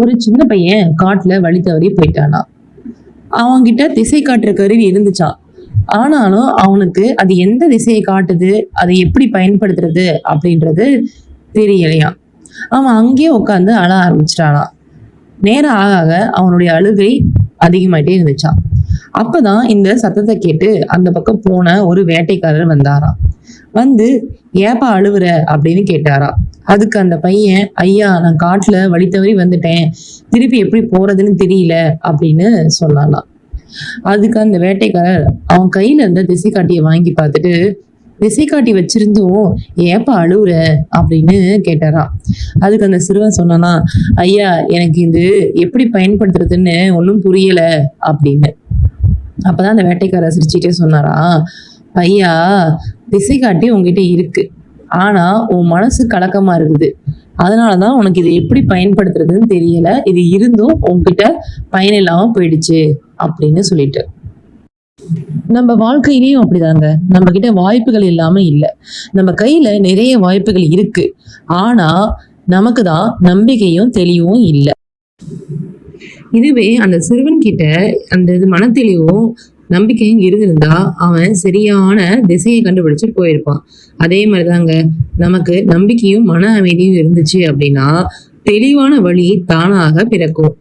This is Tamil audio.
ஒரு சின்ன பையன் காட்டுல வழி தவறி போயிட்டானா. அவன்கிட்ட திசை காட்டுற கருவி இருந்துச்சான் ஆனாலும் அவனுக்கு அது எந்த திசையை காட்டுது? அதை எப்படி பயன்படுத்துறது அப்படின்றது தெரியலையாம். அவன் அங்கேயே உட்காந்து அழ ஆரம்பிச்சிட்டானா. நேரம் ஆக ஆக அவனுடைய அழுகை அதிகமாயிட்டே இருந்துச்சான் அப்பதான் இந்த சத்தத்தை கேட்டு அந்த பக்கம் போன ஒரு வேட்டைக்காரர் வந்தாராம். வந்து ஏப்பா அழுவுற? அப்படின்னு கேட்டாராம். அதுக்கு அந்த பையன் ஐயா நான் காட்டுல வழி தவறி வந்துட்டேன். திருப்பி எப்படி போறதுன்னு தெரியல அப்படின்னு சொன்னாலாம் அதுக்கு அந்த வேட்டைக்காரர் அவன் கையில இருந்த திசை காட்டியை வாங்கி பார்த்துட்டு திசை காட்டி வச்சிருந்தும் ஏப்பா அழுவுற? அப்படின்னு கேட்டாராம் அதுக்கு அந்த சிறுவன் சொன்னானா ஐயா எனக்கு இது எப்படி பயன்படுத்துறதுன்னு ஒன்றும் புரியல அப்படின்னு. அப்பதான் அந்த வேட்டைக்காரர் சிரிச்சுட்டே சொன்னாரா ஐயா திசை காட்டி உங்ககிட்ட இருக்கு. ஆனா உன் மனசு கலக்கமா இருக்குது. அதனாலதான் உனக்கு இது எப்படி பயன்படுத்துறதுன்னு தெரியல. இது இருந்தும் உன்கிட்ட பயன் இல்லாம போயிடுச்சு அப்படின்னு சொல்லிட்டு. நம்ம வாழ்க்கையிலையும் அப்படிதாங்க. நம்ம கிட்ட வாய்ப்புகள் இல்லாம இல்லை. நம்ம கையில நிறைய வாய்ப்புகள் இருக்கு. ஆனா நமக்கு தான் நம்பிக்கையும் தெளிவும் இல்லை. இதுவே அந்த சிறுவன் கிட்ட அந்த இது மனத்தெளிவும் நம்பிக்கையும் இருந்திருந்தா அவன் சரியான திசையை கண்டுபிடிச்சு போயிருப்பான். அதே மாதிரிதாங்க நமக்கு நம்பிக்கையும் மன அமைதியும் இருந்துச்சு அப்படின்னா தெளிவான வழி தானாக பிறக்கும்.